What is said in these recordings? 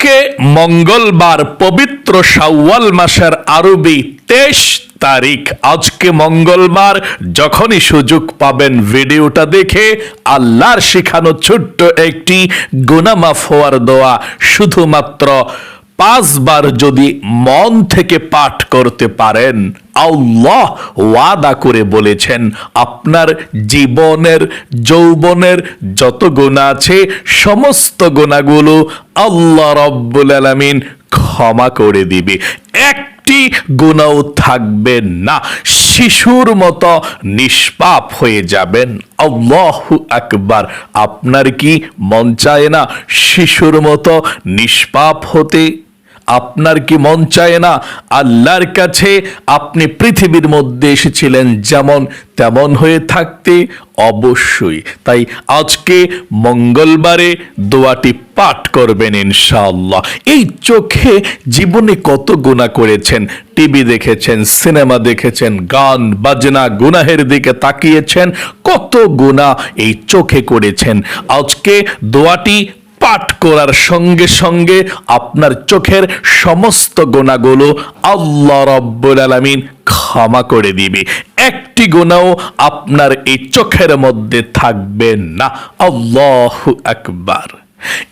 আজকে মঙ্গলবার পবিত্র শাওয়াল মাসের আরবি তেইশ তারিখ। আজকে মঙ্গলবার, যখনই সুযোগ পাবেন ভিডিওটা দেখে আল্লাহর শিখানো ছোট্ট একটি গুনামাফ হওয়ার দোয়া। শুধুমাত্র পাঁচবার যদি মন থেকে পাঠ করতে পারেন, আল্লাহ ওয়াদা করে বলেছেন, আপনার জীবনের, যৌবনের যত গুণা আছে, সমস্ত গুণাগুলো আল্লাহ রব্বুল আলামিন ক্ষমা করে দিবে। একটি গুণাও থাকবে না, শিশুর মতো নিষ্পাপ হয়ে যাবেন। আল্লাহু আকবার। আপনার কি মন চায় না শিশুর মতো নিষ্পাপ হতে আপনার কি মন চায় না? আল্লাহর কাছে আপনি পৃথিবীর মধ্যে এসেছিলেন, যেমন তেমন হয়ে থাকতে অবশ্যই। তাই আজকে মঙ্গলবারে দোয়াটি পাঠ করবেন ইনশাআল্লাহ। এই চোখে জীবনে কত গুণা করেছেন? টিভি দেখেছেন, সিনেমা দেখেছেন, গান, বাজনা, গুনাহের দিকে তাকিয়েছেন, কত গুণা এই চোখে করেছেন। আজকে দোয়াটি পাঠ করার সঙ্গে সঙ্গে আপনার চোখের সমস্ত গোনাগুলো আল্লাহ রব্বুল আলমিন ক্ষমা করে দিবে। একটি গোনাও আপনার এই চোখের মধ্যে থাকবে না। আল্লাহ একবার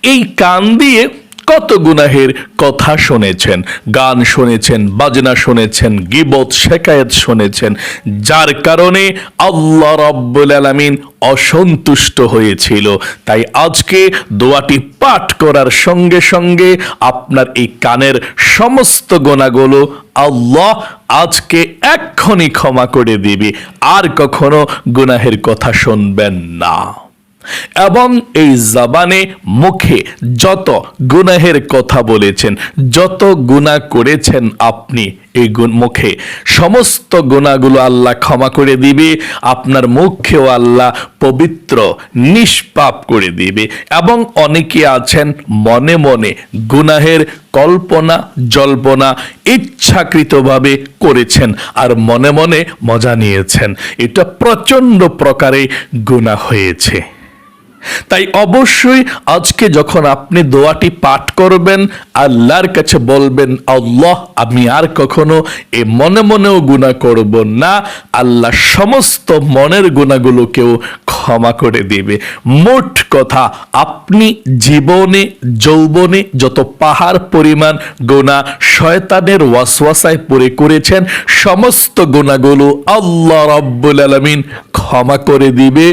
এই কান দিয়ে কত গুনাহের কথা শুনেছেন, গান শুনেছেন, বাজনা শুনেছেন, গিবত, শেকায়েত শুনেছেন, যার কারণে আল্লাহ রব্বুল আলামিন অসন্তুষ্ট হয়েছিল। তাই আজকে দোয়াটি পাঠ করার সঙ্গে সঙ্গে আপনার এই কানের সমস্ত গোনাগুলো আল্লাহ আজকে এক্ষুনি ক্ষমা করে দিবে। আর কখনো গুনাহের কথা শুনবেন না। এবং এই জবানে মুখে যত গুনাহের কথা বলেছেন, যত গুনাহ করেছেন আপনি এই গুণ মুখে, সমস্ত গুণাগুলো আল্লাহ ক্ষমা করে দিবে, আপনার মুখেও আল্লাহ পবিত্র, নিষ্পাপ করে দিবে। এবং অনেকে আছেন মনে মনে গুনাহের কল্পনা, জল্পনা ইচ্ছাকৃতভাবে করেছেন আর মনে মনে মজা নিয়েছেন। এটা প্রচণ্ড প্রকারে গুণা হয়েছে। তাই অবশ্যই আজকে যখন আপনি দোয়াটি পাঠ করবেন, আল্লাহর কাছে বলবেন, আল্লাহ, আমি আর কখনো এ মনে মনেও গুণা করব না। আল্লাহ সমস্ত মনের গুণাগুলোকেও ক্ষমা করে দেবে। মোট কথা, আপনি জীবনে, যৌবনে যত পাহাড় পরিমাণ গোনা শয়তানের ওয়াসওয়াসায় পড়ে করেছেন, সমস্ত গোনাগুলো আল্লাহ রব্বুল আলমিন ক্ষমা করে দিবে,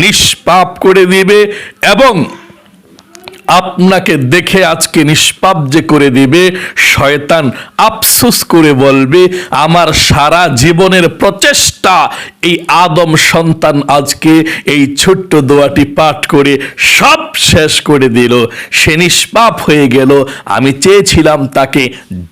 নিষ্পাপ করে দিবে এবং আপনাকে দেখে আজকে নিষ্পাপ যে করে দিবে, শয়তান আফসোস করে বলবে, আমার সারা জীবনের প্রচেষ্টা এই আদম সন্তান আজকে এই ছোট্ট দোয়াটি পাঠ করে সব শেষ করে দিল। সে নিষ্পাপ হয়ে গেল। আমি চেয়েছিলাম তাকে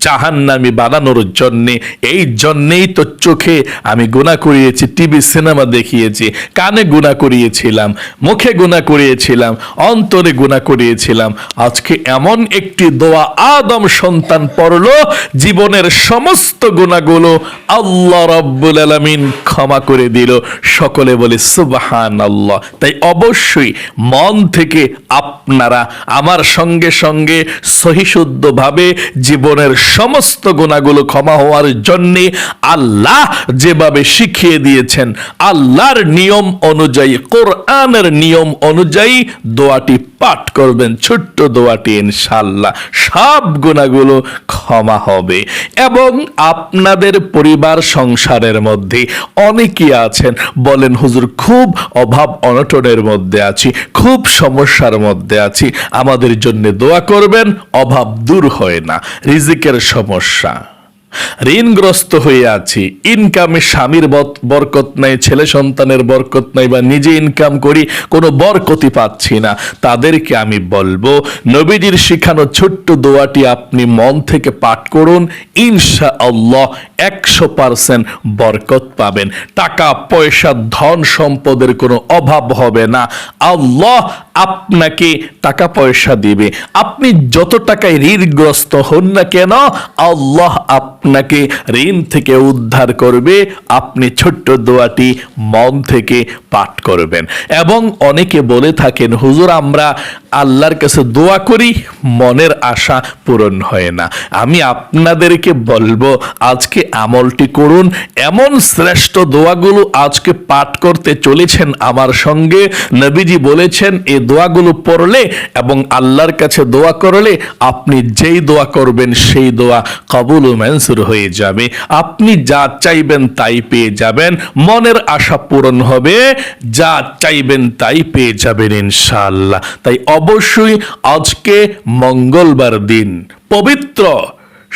জাহান্নামি বানানোর জন্যে। এই জন্যেই তো চোখে আমি গুণা করিয়েছি, টিভি, সিনেমা দেখিয়েছি, কানে গুণা করিয়েছিলাম, মুখে গুণা করিয়েছিলাম, অন্তরে গুণা করিয়েছিলাম আজকে এমন একটি দোয়া আদম সন্তান পড়ল, জীবনের সমস্ত গুণাগুলো আল্লাহ রব্বুল আলমিন ক্ষমা করে দিল। সকলে বলে সুবাহান আল্লাহ তাই অবশ্যই মন থেকে আপনারা আমার সঙ্গে সঙ্গে সহিশুদ্ধভাবে জীবনের সমস্ত গুণাগুলো ক্ষমা হওয়ার জন্যে আল্লাহ যেভাবে শিখিয়ে দিয়েছেন, আল্লাহর নিয়ম অনুযায়ী, কোরআনের নিয়ম অনুযায়ী দোয়াটি পাঠ করবেন। ছোট্ট দোয়াটি ইনশাল্লাহ সব গুণাগুলো ক্ষমা হবে। এবং আপনাদের পরিবার সংসারের মধ্যে অনেকেই আছেন, বলেন, হুজুর, খুব অভাব অনটনের মধ্যে আছি, খুব সমস্যার মধ্যে আছি। আমাদের জন্য দোয়া করবেন, অভাব দূর হয় না, রিজিকের সমস্যা। ঋণগ্রস্ত হয়ে আছি। ইনকামে স্বামীর বরকত নাই, ছেলে সন্তানের বরকত নাই বা নিজে ইনকাম করি, কোনো বরকতি পাচ্ছি না। তাদেরকে আমি বলব, নবীজির শিখানো ছোট্ট দোয়াটি আপনি মন থেকে পাঠ করুন ইনশা আল্লাহ একশো পার্সেন্ট বরকত পাবেন। টাকা, পয়সা, ধন সম্পদের কোনো অভাব হবে না। আল্লাহ আপনাকে টাকা, পয়সা দিবে। আপনি যত টাকায় ঋণগ্রস্ত হন না কেন, আল্লাহ আপ আপনাকে ঋণ থেকে উদ্ধার করবে। আপনি ছোট্ট দোয়াটি মন থেকে পাঠ করবেন। এবং অনেকে বলে থাকেন, হুজুর, আমরা আল্লাহর কাছে দোয়া করি, মনের আশা পূরণ হয় না। আমি আপনাদেরকে বলব, আজকে আমলটি করুন। এমন শ্রেষ্ঠ দোয়াগুলো আজকে পাঠ করতে চলেছেন আমার সঙ্গে। নবীজি বলেছেন এই দোয়াগুলো পড়লে এবং আল্লাহর কাছে দোয়া করলে আপনি যেই দোয়া করবেন, সেই দোয়া কবুল ও মনসুর হয়ে যাবে। আপনি যা চাইবেন তাই পেয়ে যাবেন। মনের আশা পূরণ হবে। যা চাইবেন তাই পেয়ে যাবেন ইনশাল্লাহ তাই অবশ্যই আজকে মঙ্গলবার দিন, পবিত্র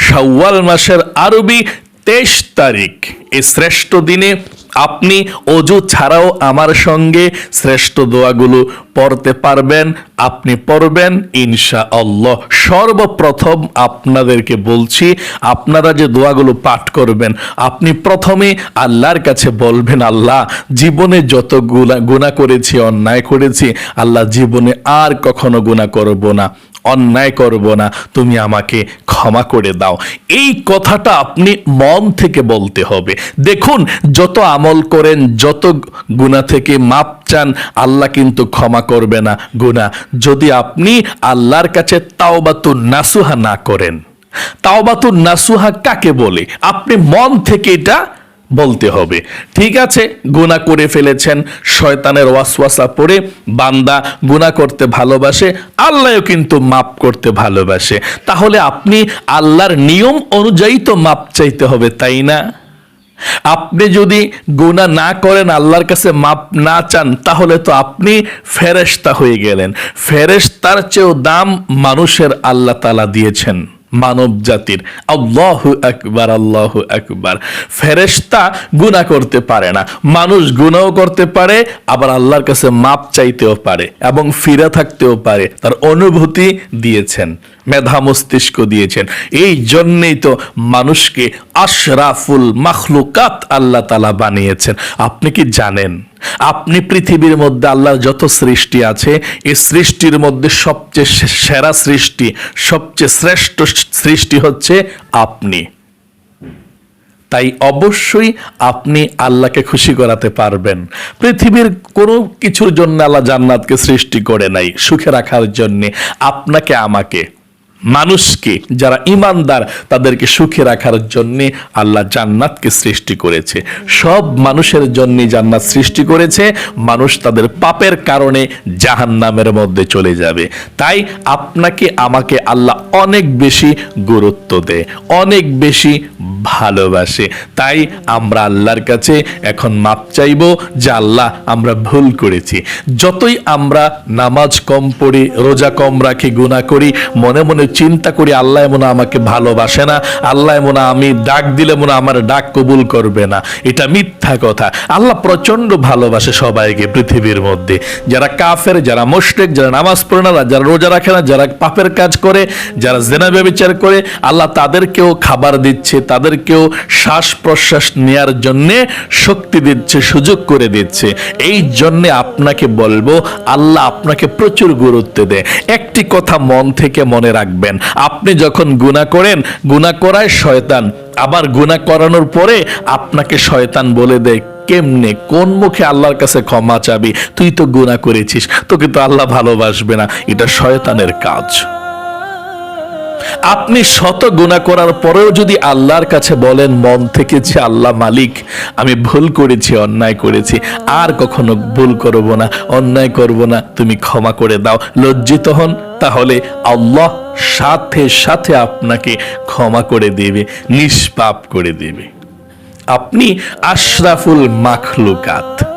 শাওয়াল মাসের আরবি তেইশ তারিখ, এই শ্রেষ্ঠ দিনে আপনি অজু ছাড়াও আমার সঙ্গে শ্রেষ্ঠ দোয়াগুলো পড়তে পারবেন, আপনি পড়বেন ইনশা আল্লাহ সর্বপ্রথম আপনাদেরকে বলছি, আপনারা যে দোয়াগুলো পাঠ করবেন, আপনি প্রথমে আল্লাহর কাছে বলবেন, আল্লাহ, জীবনে যত গুণা গুণা করেছি, অন্যায় করেছি, আল্লাহ জীবনে আর কখনো গুণা করব না। অন্যায় করব না, তুমি আমাকে ক্ষমা করে দাও। এই কথাটা আপনি মন থেকে বলতে হবে। দেখুন, যত আমল করেন, যত গুণা থেকে মাপ চান, আল্লাহ কিন্তু ক্ষমা করবে না গুণা যদি আপনি আল্লাহর কাছে তাওবাতু নাসুহা না করেন তাওবাতু নাসুহা কাকে বলে? আপনি মন থেকে এটা বলতে হবে। ঠিক আছে গুণা করে ফেলেছেন শয়তানের ওয়াসওয়াসা পড়ে। বান্দা গুণা করতে ভালোবাসে, আল্লাহও কিন্তু মাপ করতে ভালোবাসে। তাহলে আপনি আল্লাহর নিয়ম অনুযায়ী তো মাপ চাইতে হবে, তাই না? আপনি যদি গুণা না করেন, আল্লাহর কাছে মাপ না চান, তাহলে তো আপনি ফেরেশতা হয়ে গেলেন। ফেরেশতার চেয়েও দাম মানুষের আল্লাহ তালা দিয়েছেন। মানব জাতির আল্লাহ একবার আল্লাহ একবার ফেরেস্তা গুণা করতে পারে না। মানুষ গুণাও করতে পারে, আবার আল্লাহর কাছে মাপ চাইতেও পারে এবং ফিরে থাকতেও পারে। তার অনুভূতি দিয়েছেন। মেধা মস্তিষ্ক দিয়েছেন। এই জন্যেই তো মানুষকে আশরাফুল মাখলুকাত আল্লাহ তালা বানিয়েছেন। আপনি কি জানেন? আপনি পৃথিবীর মধ্যে আল্লাহর যত সৃষ্টি আছে, এই সৃষ্টির মধ্যে সবচেয়ে সেরা সৃষ্টি, সবচেয়ে শ্রেষ্ঠ সৃষ্টি হচ্ছে আপনি। তাই অবশ্যই আপনি আল্লাহকে খুশি করাতে পারবেন। পৃথিবীর কোনো কিছুর জন্য আল্লাহ জান্নাতকে সৃষ্টি করে নাই, সুখে রাখার জন্যে। আপনাকে, আমাকে। মানুষকে, যারা ইমানদার তাদেরকে সুখে রাখার জন্য আল্লাহ জান্নাতকে সৃষ্টি করেছে। সব মানুষের জন্য জান্নাত সৃষ্টি করেছে, মানুষ তাদের পাপের কারণে জাহান্নামের মধ্যে চলে যাবে। তাই আপনাকে, আমাকে আল্লাহ অনেক বেশি গুরুত্ব দেয়, অনেক বেশি ভালোবাসে। তাই আমরা আল্লাহর কাছে এখন মাপ চাইব যে আল্লাহ আমরা ভুল করেছি। যতই আমরা নামাজ কম পড়ি, রোজা কম রাখি গুণা করি, মনে মনে চিন্তা করি, আল্লাহ এমন আমাকে ভালোবাসে না। আল্লাহ এমন আমি ডাক দিলে মনে আমার ডাক কবুল করবে না। এটা মিথ্যা কথা। আল্লাহ প্রচণ্ড ভালোবাসে সবাইকে পৃথিবীর মধ্যে। যারা কাফের, যারা মুশরিক, যারা নামাজ পড়ে না, যারা রোজা রাখে না, যারা পাপের কাজ করে, যারা জেনা ব্যবচার করে, আল্লাহ তাদেরকেও খাবার দিচ্ছে, তাদেরকেও শ্বাস প্রশ্বাস নেয়ার জন্য শক্তি দিচ্ছে, সুযোগ করে দিচ্ছে। এই জন্যে আপনাকে বলব, আল্লাহ আপনাকে প্রচুর গুরুত্ব দেয়। একটি কথা মন থেকে মনে রাখবেন। আপনি যখন গুণা করেন গুণা করায় শয়তান। আবার গুণা করানোর পরে আপনাকে শয়তান বলে দেয়, কেমনে? কোন মুখে আল্লাহর কাছে ক্ষমা চাবি? তুই তো গুণা করেছিস। তোকে তো আল্লাহ ভালোবাসবে না। এটা শয়তানের কাজ। আপনি শত গুণা করার পরেও যদি আল্লাহর কাছে বলেন, মন থেকে যে আল্লাহ মালিক, আমি ভুল করেছি, অন্যায় করেছি, আর কখনো ভুল করব না, অন্যায় করব না, তুমি ক্ষমা করে দাও। লজ্জিত হন, তাহলে আল্লাহ সাথে সাথে আপনাকে ক্ষমা করে দেবে, নিষ্পাপ করে দেবে। আপনি আশরাফুল মাখলুকাত।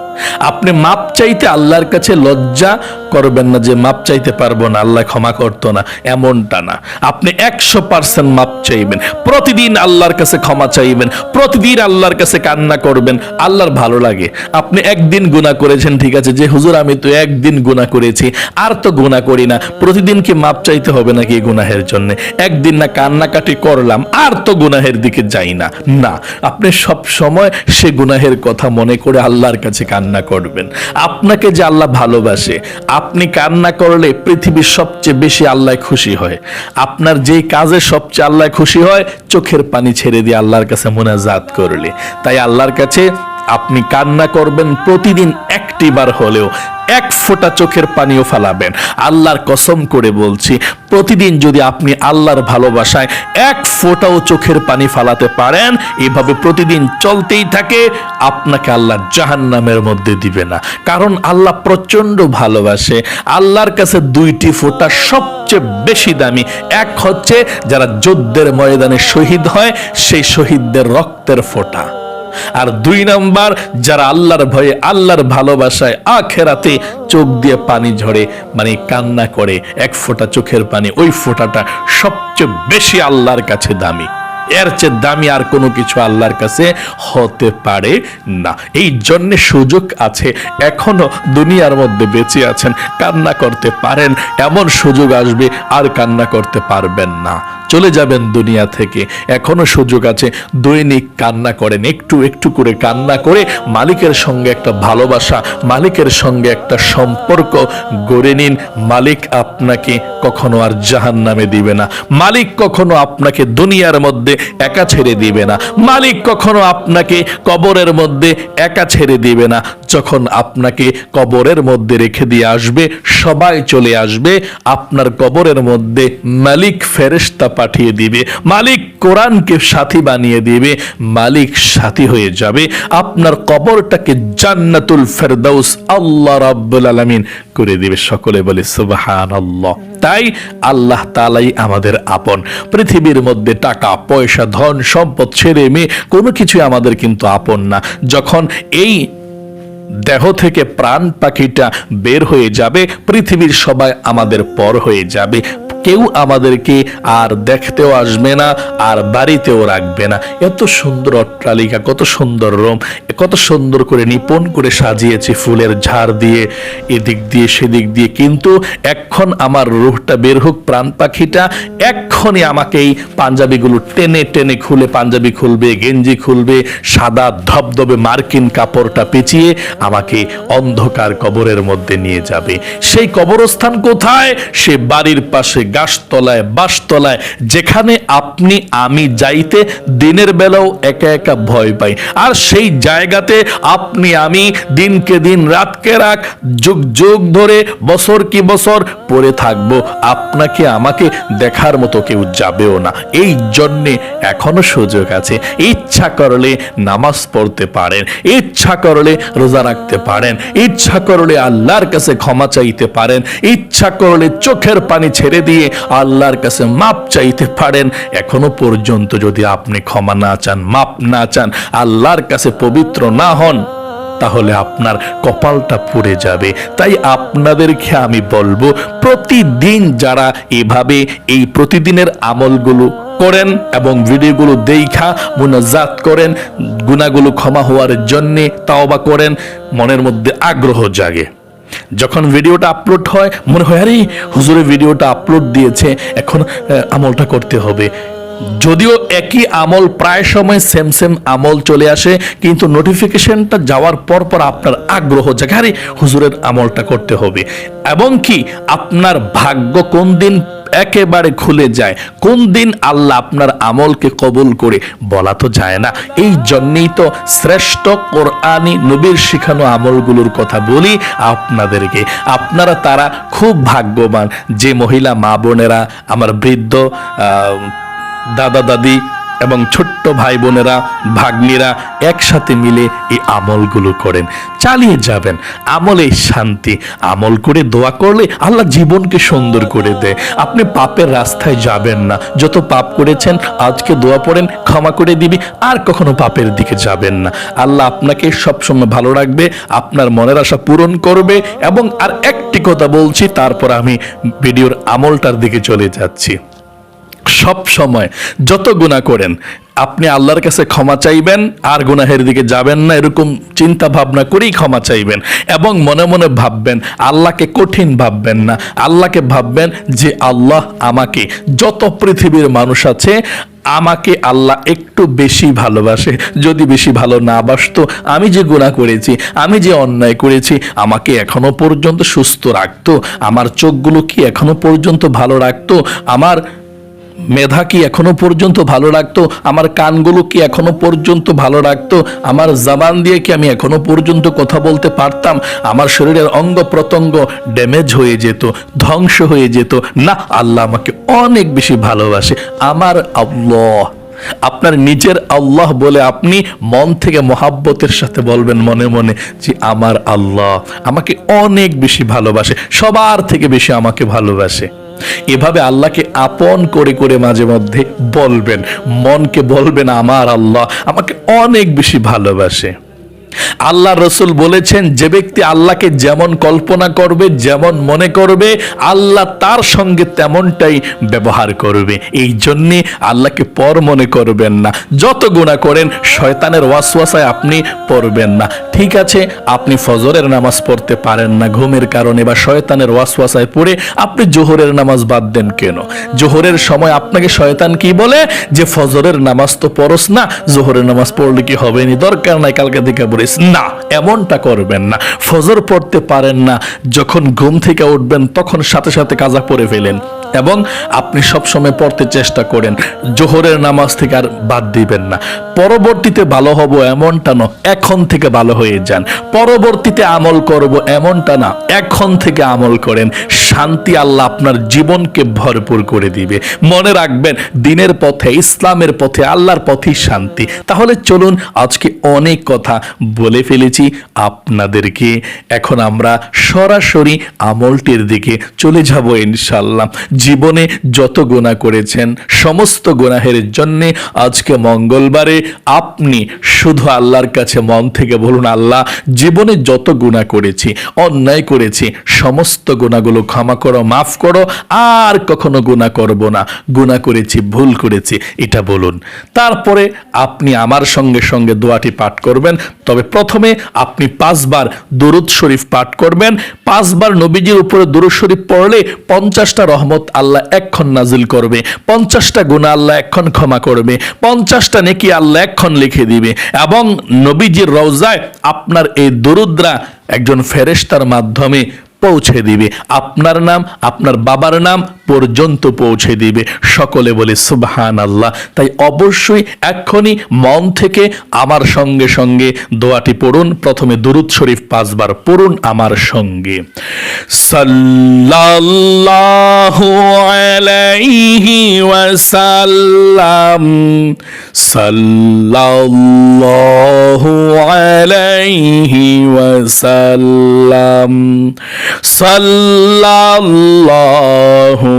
আপনি মাপ চাইতে আল্লাহর কাছে লজ্জা করবেন না যে মাপ চাইতে পারব না, আল্লাহ ক্ষমা করতো না, এমনটা না। আপনি একশো পার্সেন্ট মাপ চাইবেন। প্রতিদিন আল্লাহর কাছে ক্ষমা চাইবেন, প্রতিদিন আল্লাহর কাছে কান্না করবেন, আল্লাহর ভালো লাগে। আপনি একদিন গুণা করেছেন, ঠিক আছে, যে হুজুর, আমি তো একদিন গুণা করেছি, আর তো গুণা করি না। প্রতিদিন কি মাপ চাইতে হবে নাকি গুনাহের জন্য? একদিন না কান্নাকাটি করলাম, আর তো গুনাহের দিকে যাই না। না, আপনি সব সময় সে গুনাহের কথা মনে করে আল্লাহর কাছে কান্না কান্না করবেন। আপনাকে যে আল্লাহ ভালোবাসে, আপনি কান্না করলে পৃথিবীর সবচেয়ে বেশি আল্লাহ খুশি হয়। আপনার যেই কাজে সবচেয়ে আল্লাহ খুশি হয়, চোখের পানি ছেড়ে দিয়ে আল্লাহর কাছে মোনাজাত করলে। তাই আল্লাহর কাছে আপনি কান্না করবেন, প্রতিদিন একটি বার হলেও এক ফোঁটা চোখের পানিও ফালাবেন। আল্লাহর কসম করে বলছি, প্রতিদিন যদি আপনি আল্লাহর ভালোবাসায় এক ফোঁটাও চোখের পানি ফালাতে পারেন, এভাবে প্রতিদিন চলতেই থাকে, আপনাকে আল্লাহ জাহান্নামের মধ্যে দিবে না। কারণ আল্লাহ প্রচণ্ড ভালোবাসে। আল্লাহর কাছে দুইটি ফোঁটা সবচেয়ে বেশি দামি। এক হচ্ছে, যারা যুদ্ধের ময়দানে শহীদ হয়, সেই শহীদদের রক্তের ফোঁটা। আর দুই নাম্বার, যারা আল্লাহর ভয়ে, আল্লাহর ভালোবাসায় আখেরাতে চোখ দিয়ে পানি ঝরে মানে কান্না করে, এক ফোঁটা চোখের পানি, ওই ফোঁটাটা সবচেয়ে বেশি আল্লাহর কাছে দামি। এর চেয়ে দামি আর কোনো কিছু আল্লাহর কাছে হতে পারে না। এই জন্যে সুযোগ আছে, এখনও দুনিয়ার মধ্যে বেঁচে আছেন, কান্না করতে পারেন, এমন সুযোগ আসবে আর কান্না করতে পারবেন না। চলে যাবেন দুনিয়া থেকে, এখনও সুযোগ আছে, দৈনিক কান্না করেন, একটু একটু করে কান্না করে মালিকের সঙ্গে একটা ভালোবাসা, মালিকের সঙ্গে একটা সম্পর্ক গড়ে নিন। মালিক আপনাকে কখনো আর জাহান নামে দিবে না। মালিক কখনো আপনাকে দুনিয়ার মধ্যে একা ছেড়ে দিবে না। মালিক কখনো আপনাকে কবরের মধ্যে একা ছেড়ে দিবে না। যখন আপনাকে কবরের মধ্যে রেখে দিয়ে আসবে, সবাই চলে আসবে, আপনার কবরের মধ্যে মালিক ফেরেশতা পাঠিয়ে দিবে। মালিক কোরআনকে সাথী বানিয়ে দিবে। মালিক সাথী হয়ে যাবে। আপনার কবরটাকে জান্নাতুল ফেরদাউস আল্লাহ রাব্বুল আলামিন করে দিবে। সকলে বলে, সুবহানাল্লাহ। তাই আল্লাহ তালাই আমাদের আপন। পৃথিবীর মধ্যে টাকা, পয়সা, ধন, সম্পদ ছেড়ে মেয়ে, কোনো কিছুই আমাদের কিন্তু আপন না। যখন এই দেহ থেকে প্রাণ পাখিটা বের হয়ে যাবে, পৃথিবীর সবাই আমাদের পর হয়ে যাবে। কেউ আমাদেরকে আর দেখতেও আসবে না, আর বাড়িতেও রাখবে না। এত সুন্দর অট্টালিকা, কত সুন্দর রোম, কত সুন্দর করে নিপন করে সাজিয়েছি ফুলের ঝাড় দিয়ে, এদিক দিয়ে সেদিক দিয়ে। কিন্তু এখন আমার রুহটা বের হোক প্রাণ পাখিটা, এক্ষণে আমাকে এই পাঞ্জাবিগুলো টেনে টেনে খুলে, পাঞ্জাবি খুলবে, গেঞ্জি খুলবে, সাদা ধবধবে মার্কিন কাপড়টা পেঁচিয়ে আমাকে অন্ধকার কবরের মধ্যে নিয়ে যাবে। সেই কবরস্থান কোথায়? সে বাড়ির পাশে গাছতলায়, বাসতলায়, যেখানে আপনি, আমি যাইতে দিনের বেলাও একা একা ভয় পাই। আর সেই জায়গাতে আপনি, আমি দিনকে দিন, রাতকে রাত, যুগ যুগ ধরে, বছর কি বছর পড়ে থাকব। আপনাকে, আমাকে দেখার মতো কেউ যাবেও না। এই জন্যে এখনও সুযোগ আছে। ইচ্ছা করলে নামাজ পড়তে পারেন। ইচ্ছা করলে রোজা রাখতে পারেন। ইচ্ছা করলে আল্লাহর কাছে ক্ষমা চাইতে পারেন। ইচ্ছা করলে চোখের পানি ছেড়ে দিয়ে আল্লাহর কাছে মাপ চাইতে পারেন। এখনও পর্যন্ত যদি আপনি ক্ষমা না চান, মাপ না চান, আল্লাহর কাছে পবিত্র না হন, তাহলে আপনার কপালটা পুড়ে যাবে। তাই আপনাদেরকে আমি বলব, প্রতিদিন যারা এভাবে এই প্রতিদিনের আমলগুলো করেন এবং ভিডিওগুলো দেখা, মুনাজাত করেন গুণাগুলো ক্ষমা হওয়ার জন্যে তাওবা করেন, মনের মধ্যে আগ্রহ জাগে। যখন ভিডিওটা আপলোড হয়, মনে হয়, আরে হুজুরের ভিডিওটা আপলোড দিয়েছে, এখন আমলটা করতে হবে। যদিও একই আমল প্রায় সময় সেম সেম আমল চলে আসে, কিন্তু নোটিফিকেশনটা যাওয়ার পর পর আপনার আগ্রহ জাগে হুজুরের আমলটা করতে হবে। এবং কি, আপনার ভাগ্য কোন দিন একেবারে খুলে যায়। কোন দিন আল্লাহ আপনার আমলকে কবুল করে? বলা তো যায় না। এই জন্যেই তো শ্রেষ্ঠ কোরআনি নবীর শিখানো আমলগুলোর কথা বলি আপনাদেরকে। আপনারা তারা খুব ভাগ্যবান। যে মহিলা মা বোনেরা আমার বৃদ্ধ দাদা দাদি এবং ছোট্ট ভাই বোনেরা ভাগ্নিরা একসাথে মিলে এই আমলগুলো করেন। চালিয়ে যাবেন। আমলে শান্তি। আমল করে দোয়া করলে আল্লাহ জীবনকে সুন্দর করে দেয়। আপনি পাপের রাস্তায় যাবেন না। যত পাপ করেছেন, আজকে দোয়া পড়েন, ক্ষমা করে দিবি, আর কখনো পাপের দিকে যাবেন না। আল্লাহ আপনাকে সবসময় ভালো রাখবে, আপনার মনের আশা পূরণ করবে এবং আর একটি কথা বলছি, তারপর আমি ভিডিওর আমলটার দিকে চলে যাচ্ছি। সব সময় যত গুণা করেন, আপনি আল্লাহর কাছে ক্ষমা চাইবেন, আর গুনাহের দিকে যাবেন না, এরকম চিন্তা ভাবনা করেই ক্ষমা চাইবেন। এবং মনে মনে ভাববেন, আল্লাহকে কঠিন ভাববেন না। আল্লাহকে ভাববেন যে আল্লাহ আমাকে, যত পৃথিবীর মানুষ আছে, আমাকে আল্লাহ একটু বেশি ভালোবাসে। যদি বেশি ভালো না বাসতো, আমি যে গুণা করেছি, আমি যে অন্যায় করেছি, আমাকে এখনও পর্যন্ত সুস্থ রাখতো। আমার চোখগুলো কি এখনও পর্যন্ত ভালো রাখতো? আমার মেধা কি এখনও পর্যন্ত ভালো রাখতো? আমার কানগুলো কি এখনও পর্যন্ত ভালো রাখতো? আমার জাবান দিয়ে কি আমি এখনও পর্যন্ত কথা বলতে পারতাম? আমার শরীরের অঙ্গ প্রত্যঙ্গ ড্যামেজ হয়ে যেত, ধ্বংস হয়ে যেত। না, আল্লাহ আমাকে অনেক বেশি ভালোবাসে। আমার আল্লাহ। আপনার নিজের আল্লাহ বলে আপনি মন থেকে মহাব্বতের সাথে বলবেন মনে মনে যে আমার আল্লাহ আমাকে অনেক বেশি ভালোবাসে, সবার থেকে বেশি আমাকে ভালোবাসে। এভাবে আল্লাহকে আপন করে করে মাঝে মধ্যে বলবেন। মনকে বলবেন, আমার আল্লাহ আমাকে অনেক বেশি ভালোবাসে। আল্লাহ রসুল বলেছেন, যে ব্যক্তি আল্লাহকে যেমন কল্পনা করবে, যেমন মনে করবে, আল্লাহ তার সঙ্গে তেমনটাই ব্যবহার করবে। এই জন্যে আল্লাহকে পর মনে করবেন না। যত গুণা করেন, শয়তানের ওয়াসওয়াসায় আপনি পড়বেন না। ঠিক আছে, আপনি ফজরের নামাজ পড়তে পারেন না ঘুমের কারণে বা শয়তানের ওয়াসওয়াসায় পড়ে আপনি জোহরের নামাজ বাদ দেন কেন? জোহরের সময় আপনাকে শয়তান কি বলে? যে ফজরের নামাজ তো পড়স না, জোহরের নামাজ পড়লে কি হবে নি? দরকার নাই কালকে থেকে পড়িস না, এমনটা করবেন না। ফজর পড়তে পারেন না। যখন ঘুম থেকে উঠবেন, তখন সাথে সাথে কাজা পড়ে ফেলেন এবং আপনি সব সময় পড়তে চেষ্টা করেন। জোহরের নামাজ থেকে আর বাদ দিবেন না। পরবর্তীতে ভালো হব এমনটা না এখন থেকে ভালো হয়ে যান। পরবর্তীতে আমল করব এমনটা না, এখন থেকে আমল করেন। শান্তি আল্লাহ আপনার জীবনকে ভরপুর করে দিবে। মনে রাখবেন, দিনের পথে, ইসলামের পথে, আল্লাহর পথেই শান্তি। তাহলে চলুন আজকে অনেক কথা বলে ফেলেছি আপনাদেরকে। এখন আমরা সরাসরি আমলটির দিকে চলে যাব ইনশাল্লাহ জীবনে যত গুণা করেছেন, সমস্ত গুনাহের জন্যে আজকে মঙ্গলবারে আপনি শুধু আল্লাহর কাছে মন থেকে বলুন, আল্লাহ, জীবনে যত গুণা করেছি, অন্যায় করেছি, সমস্ত গুণাগুলো ক্ষমা করো, মাফ করো, আর কখনো গুণা করব না। গুণা করেছি, ভুল করেছি, এটা বলুন। তারপরে আপনি আমার সঙ্গে সঙ্গে দোয়াটি পাঠ করবেন। তবে প্রথমে আপনি পাঁচবার দরুদ শরীফ পাঠ করবেন। পাঁচবার নবীজির উপরে দরুদ শরীফ পড়লে পঞ্চাশটা রহমত আল্লাহ এক্ষণ নাজিল করবে। পঞ্চাশটা গুণা আল্লাহ এক্ষণ ক্ষমা করবে। পঞ্চাশটা নেকি আল্লাহ এক্ষণ লিখে দিবে। এবং নবীজির রওজায় আপনার এই দরুদ্রা একজন ফেরেস্তার মাধ্যমে পৌঁছে দিবে। আপনার নাম, আপনার বাবার নাম পর্যন্ত পৌঁছে দিবে। সকলে বলে সুবহান আল্লাহ তাই অবশ্যই এক্ষুনি মন থেকে আমার সঙ্গে সঙ্গে দোয়াটি পড়ুন। প্রথমে দুরুদ শরীফ পাঁচবার পড়ুন আমার সঙ্গে। সাল্লাল্লাহু ওয়াসাল্লাম। ওয়াসাল্লাম।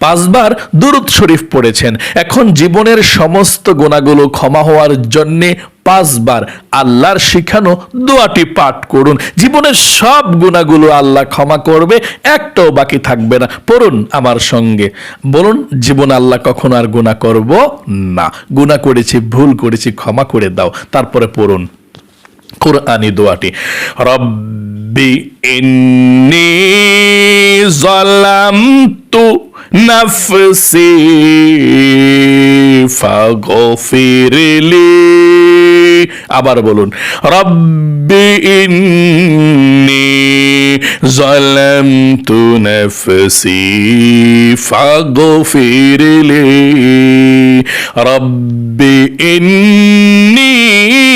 পাঁচবার দুরুদ শরীফ পড়েছেন। এখন জীবনের সমস্ত গুণাগুলো ক্ষমা হওয়ার জন্যে পাঁচবার আল্লাহর শিখানো দোয়াটি পাঠ করুন। জীবনের সব গুণাগুলো আল্লাহ ক্ষমা করবে, একটাও বাকি থাকবে না। পড়ুন আমার সঙ্গে। বলুন, জীবন আল্লাহ কখনো আর গুণা করব না। গুণা করেছি, ভুল করেছি, ক্ষমা করে দাও। তারপরে পড়ুন কোরআনি দোয়াটি। রব্বি ইন্নি জালামতু নাফসি ফাগফিরলি আবার বলুন রব্বি ইন্নি জালামতু নাফসি ফাগফিরলি রব্বি ইন্নি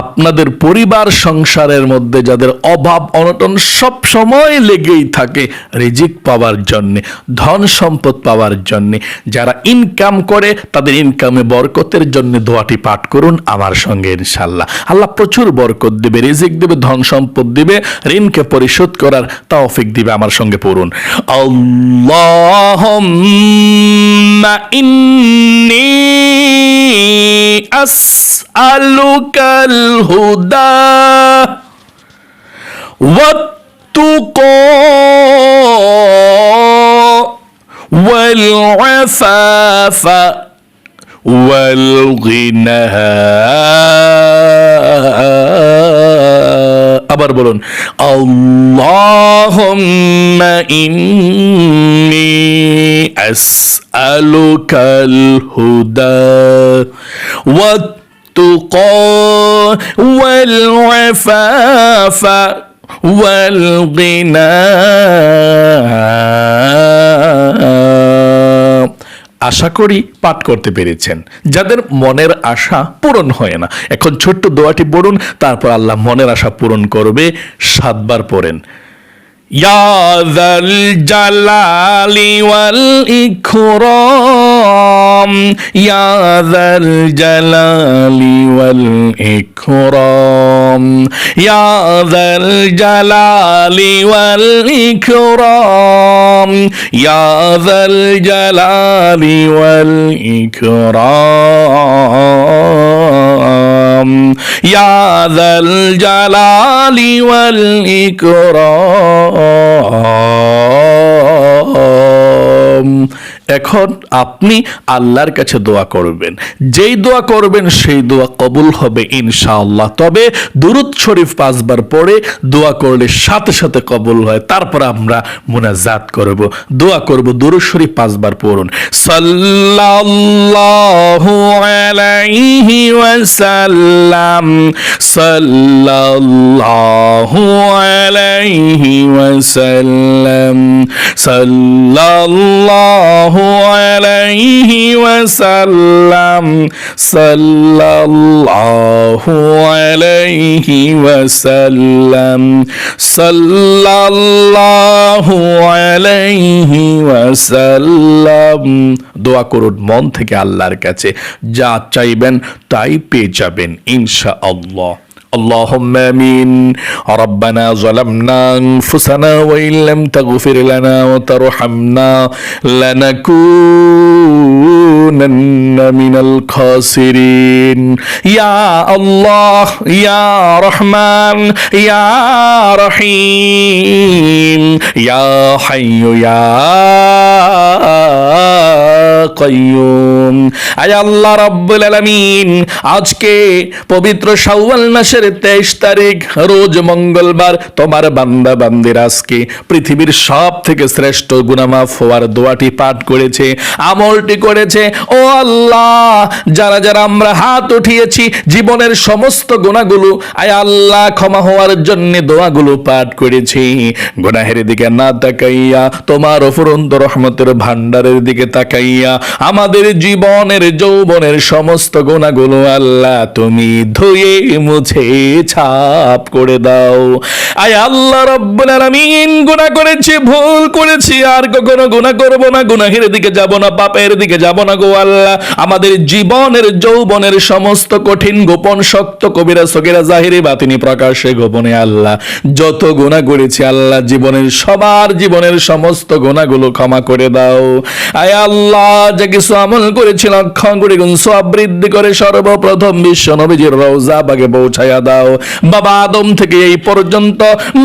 আপনাদের পরিবার সংসারের মধ্যে যাদের অভাব, অনটন সব সময় লেগেই থাকে রিজিক পাওয়ার জন্যে, ধন সম্পদ পাওয়ার জন্যে। যারা ইনকাম করে, তাদের ইনকামে বরকতের জন্য দোয়াটি পাঠ করুন আমার সঙ্গে ইনশাল্লাহ আল্লাহ প্রচুর বরকত দেবে, রিজিক দেবে, ধন সম্পদ দিবে, ঋণকে পরিশোধ করার তাওফিক দিবে আমার সঙ্গে পড়ুন। ইন্নী أسألك الهدى والتقى والعفاف والغنى আবার বলুন আল্লাহুম্মা ইন্নী আসআলুকাল হুদা والتقى والعفاف والغنى আশা করি পাঠ করতে পেরেছেন। যাদের মনের আশা পূরণ হয় না, এখন ছোট্ট দোয়াটি পড়ুন, তারপর আল্লাহ মনের আশা পূরণ করবে, সাতবার পড়েন। ইয়া জালালি ওয়াল ইকরাম। والإكرام يا ذا الجلال والإكرام. يا ذا الجلال والإكرام. يا ذا الجلال والإكرام. يا ذا الجلال والإكرام. এখন আপনি আল্লাহর কাছে দোয়া করবেন। যেই দোয়া করবেন, সেই দোয়া কবুল হবে ইনশাআল্লাহ। তবে দুরুদ শরীফ পাঁচবার পরে দোয়া করলে সাথে সাথে কবুল হয়। তারপর আমরা মুনাজাত করব। দোয়া করব দুরুদ শরীফ পাঁচবার পড়ুন। সাল্লাল্লাহু আলাইহি ওয়াসাল্লাম, সাল্লাল্লাহু আলাইহি ওয়াসাল্লাম, সাল্লাল্লাহু আলাইহি ওয়াসাল্লাম, সাল্লাল্লাহু আলাইহি ওয়াসাল্লাম, সাল্লাল্লাহু আলাইহি ওয়াসাল্লাম। দোয়া করুন মন থেকে আল্লাহর কাছে, যা চাইবেন তাই পেয়ে যাবেন, ইনশাআল্লাহ। اللهم امين ربنا ظلمنا انفسنا وان لم تغفر لنا وترحمنا লানাকুনান্না মিনাল খাসিরিন ইয়া আল্লাহ ইয়া রহমান ইয়া রহিম ইয়া হাইয়ু ইয়া কয়ুম আয় আল্লাহ রব্বুল আলামিন, আজকে পবিত্র শাওয়াল মাসের 23 তারিখ, রোজ মঙ্গলবার তোমার বান্দা বান্দির আজকে পৃথিবীর সব থেকে শ্রেষ্ঠ গুনামাফ হওয়ার দোয়াটি পাঠ করেছে, আমলটি করেছে ও আল্লাহ, যারা যারা আমরা হাত উঠিয়েছি জীবনের সমস্ত গুণাগুলো, আয় আল্লাহ, ক্ষমা হওয়ার জন্য দোয়াগুলো পাঠ করেছি। গুনাহের দিকে না তাকাইয়া, তোমার অফুরন্ত রহমতের ভান্ডারের দিকে তাকাইয়া, আমাদের জীবনের, যৌবনের সমস্ত গুণাগুলো আল্লাহ তুমি ধুয়ে, মুছে, ছাপ করে দাও। আয় আল্লাহ রব্বুল আলামিন, গুনাহ করেছি, ভুল করেছি, আর কখনো গুনাহ করব না, গুনাহের দিকে যাব না, পাপের দিকে যাব না গো আল্লাহ, আমাদের জীবনের, যৌবনের সমস্ত কঠিন, গোপন, শক্ত কবিরা, সগিরা, জাহিরি, বাতিনি প্রকাশে গোপনে আল্লাহ। যত গুনাহ করেছি আল্লাহ, জীবনের, সবার জীবনের সমস্ত গুনাহগুলো ক্ষমা করে দাও। আয় আল্লাহ, যে কিছু আমল করেছি লক্ষ কোটি গুণ করে সর্বপ্রথম বিশ্ব নবীজির রওজা বাগে পৌঁছায়া দাও। বাবা আদম থেকে এই পর্যন্ত,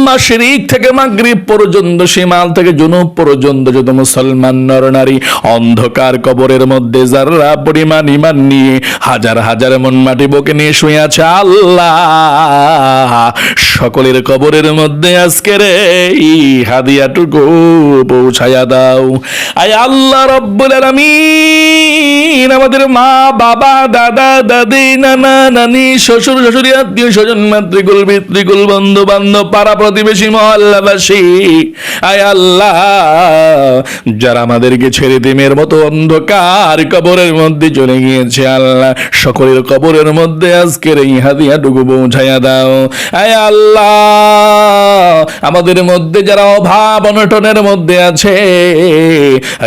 মাশরিক থেকে মাগরিব পর্যন্ত, সীমাল থেকে জুনুব পর্যন্ত যত মুসলমান নর নারী, অন্ধকার কবরের মধ্যে মধ্যে যারা পরিমাণ ইমান নিয়ে হাজার হাজার মন মাটি বকে নিয়ে শুয়ে আছে আল্লাহ। সকলের কবরের মধ্যে আজকের এই হাদিয়াটুকু পৌঁছায়া দাও। আয় আল্লাহ রব্বুল আলামিন, আমাদের মা, বাবা, দাদা, দাদি, নানা, নানি, শ্বশুর, শাশুড়ি, আত্মীয় স্বজন, মাতৃকুল, পিতৃকুল বন্ধু বান্ধব পাড়া প্রতিবেশী, মহল্লাবাসী, আয় আল্লাহ, যারা আমাদেরকে ছেড়ে দিমের মতো অন্ধকার কবরের মধ্যে চলে গিয়েছে আল্লাহ। সকলের কবরের মধ্যে আজকের এই হাদিয়া হাদিয়াটুকু পৌঁছাইয়া দাও। আয় আল্লাহ, আমাদের মধ্যে যারা অভাব অনটনের মধ্যে আছে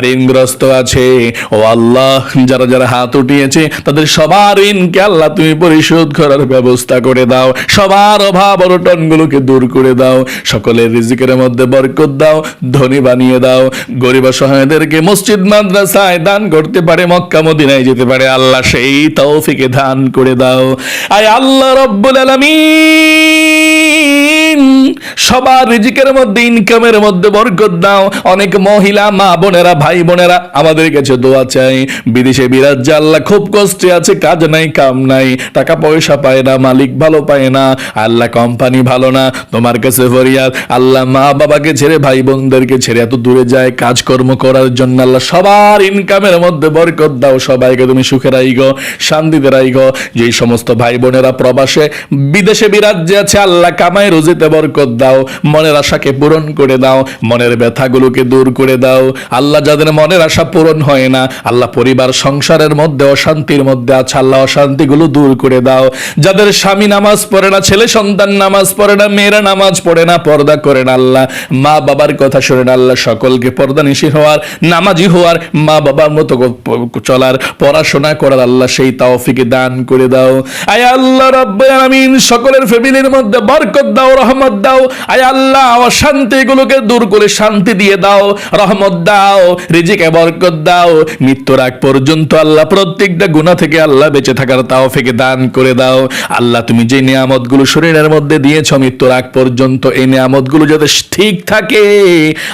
ঋণগ্রস্ত আছে, ও আল্লাহ, যারা যারা হাত উঠিয়েছে, তাদের সবার ঋণকে আল্লাহ তুমি পরিশোধ করার ব্যবস্থা করে দাও। সবার অভাব অনটন গুলোকে দূর করে দাও। সকলের রিজিকের মধ্যে বরকত দাও, ধনী বানিয়ে দাও। গরিব সহায়দেরকে মসজিদ, মাদ্রাসায় দান করতে পারে মক্কা মদিনায় যেতে পারে। আল্লাহ সেই তৌফিকে দান করে দাও। আয় আল্লাহ রব্বুল আলামিন, সবার রিজিকের মধ্যে ইনকামের মধ্যে বরকত দাও। অনেক মহিলা, মা বোনেরা, ভাই বোনেরা, আমাদের কাছে দোয়া চাই। বিদেশে বিরাজ আল্লাহ খুব কষ্টে আছে, কাজ নাই, কাম নাই। টাকা পয়সা পায় না, মালিক ভালো পায় না। আল্লাহ কোম্পানি ভালো না, তোমার কাছে ফরিয়াদ। আল্লাহ মা বাবাকে ছেড়ে, ভাই বোনদেরকে ছেড়ে এত দূরে যায়, কাজকর্ম করার জন্য আল্লাহ সবার ইনকামের মধ্যে বরকত দাও সবাইকে, তুমি সুখে রাইগো, শান্তিতে রাইগো। যেই সমস্ত ভাই বোনেরা প্রবাসে, বিদেশে বিরাজ্যে আছে, আল্লাহ কামাই রুজিতে বরকত দাও। মনের আশাকে পূরণ করে দাও, মনের ব্যথাগুলোকে দূর করে দাও। আল্লাহ যাদের মনের আশা পূরণ হয় না, আল্লাহ পরিবার সংসারের মধ্যে, অশান্তির মধ্যে আছে, আল্লাহ অশান্তিগুলো দূর করে দাও। যাদের স্বামী নামাজ পড়ে না, ছেলে সন্তান নামাজ পড়ে না, মেয়েরা নামাজ পড়ে না, পর্দা করে না আল্লাহ। মা বাবার কথা শুনে না আল্লাহ, সকলকে পর্দা নিশি হওয়ার, নামাজি হওয়ার মা বাবার মতো চলার পড়াশোনা করার আল্লাহ সেই তাওফিকে দান করে দাও। আয় আল্লাহ আলামিন সকলের ফ্যামিলির মধ্যে বরকত দাও, রহমত দাও। আয় আল্লাহ অশান্তি গুলোকে দূর করে শান্তি দিয়ে দাও, রহমত দাও, রিজিকে বরকত দাও। মৃত্যুর আগ পর্যন্ত আল্লাহ প্রত্যেকটা গুনাহ থেকে আল্লাহ বেঁচে থাকার তাওফিকে দান করে দাও। আল্লাহ তুমি যে নিয়ামতগুলো শরীরের মধ্যে দিয়েছ মৃত্যুর আগ পর্যন্ত, এই নিয়ামতগুলো যাতে ঠিক থাকে,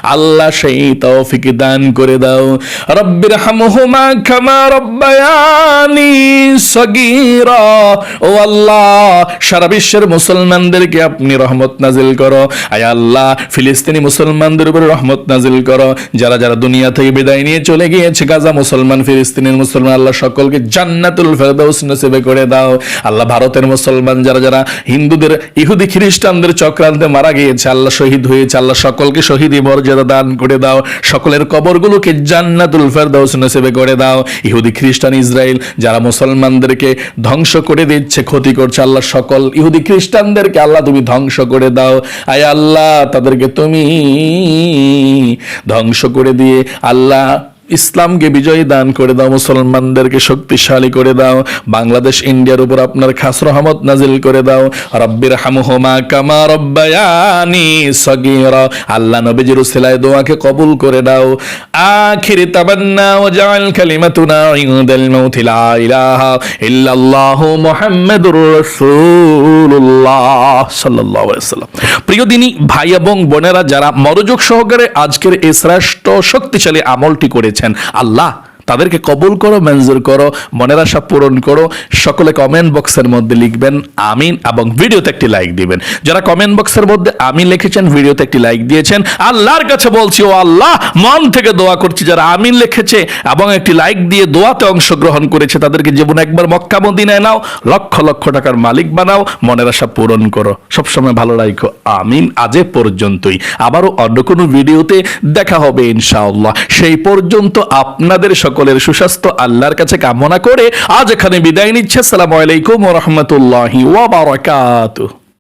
আল্লাহ সেই তৌফিক দান করে দাও। রব্বির হামহুমা কামা রব্বায়ানি সগীরা। ও আল্লাহ মুসলমানদেরকে আপনি রহমত নাজিল করো। আয় আল্লাহ, ফিলিস্তিনি মুসলমানদের উপরে রহমত নাজিল করো। যারা যারা দুনিয়া থেকে বিদায় নিয়ে চলে গিয়েছে, গাজা মুসলমান, ফিলিস্তিনের মুসলমান, আল্লাহ সকলকে জান্নাতুল ফেরদাউস নসিবে করে দাও। আল্লাহ ভারতের মুসলমান, যারা যারা হিন্দুদের, ইহুদি, খ্রিস্টানদের চক্রান্তে মারা গিয়েছে, আল্লাহ শহীদ হয়েছে, আল্লাহ সকলকে শহীদি মর্যাদা দান করে দাও। সকলের কবরগুলোকে জান্নাতুল ফেরদাউস নসিবে করে দাও। ইহুদি খ্রিস্টান ইসরায়েল, যারা মুসলমানদেরকে ধ্বংস করে দিচ্ছে, ক্ষতি করছে, আল্লাহ সকল ইহুদি খ্রিস্টানদেরকে, আল্লাহ তুমি ধ্বংস করে দাও। আয় আল্লাহ, তাদেরকে তুমি ধ্বংস করে দিয়ে আল্লাহ ইসলামকে বিজয়ী দান করে দাও, মুসলমানদেরকে শক্তিশালী করে দাও, বাংলাদেশ, ইন্ডিয়ার উপর আপনার খাস রহমত নাজিল করে দাও। রব্বির হামহুমা কামা রব্বায়ানি সগীরা। আল্লাহ নবীজির উসিলায় দোয়াকে কবুল করে দাও। আখির তাবান্না ওয়া জাআল কালিমাতুনা ইনদাল মাউত ইলাহা সাল্লাল্লাহু আলাইহি ওয়াসাল্লাম। প্রিয় দিনী, ভাই এবং বোনেরা, যারা মনোযোগ সহকারে আজকের এই শ্রেষ্ঠ শক্তিশালী আমলটি করেছেন আল্লাহ তাদেরকে কবুল করো, মঞ্জুর করো, মনের আশা পূরণ করো। সকলে কমেন্ট বক্সের মধ্যে লিখবেন, আমিন, এবং ভিডিওতে একটি লাইক দিবেন। যারা কমেন্ট বক্সের মধ্যে আমিন লিখেছেন ভিডিওতে একটি লাইক দিয়েছেন, আল্লাহর কাছে বলছি, ও আল্লাহ, মন থেকে দোয়া করছি, যারা আমিন লিখেছে এবং একটি লাইক দিয়ে দোয়াতে অংশগ্রহণ করেছে, তাদেরকে জীবনে একবার মক্কা মদিনায় নাও, লক্ষ লক্ষ টাকার মালিক বানাও, মনের আশা পূরণ করো। সবসময় ভালো রাখো আমিন, আজে পর্যন্তই। আবারও অন্য কোনো ভিডিওতে দেখা হবে ইনশাআল্লাহ। সেই পর্যন্ত আপনাদের সকলের সুস্বাস্থ্য আল্লাহর কাছে কামনা করে আজ এখানে বিদায় নিচ্ছে। আসসালামু আলাইকুম রহমতুল্লাহি ওয়া বারাকাতুহু।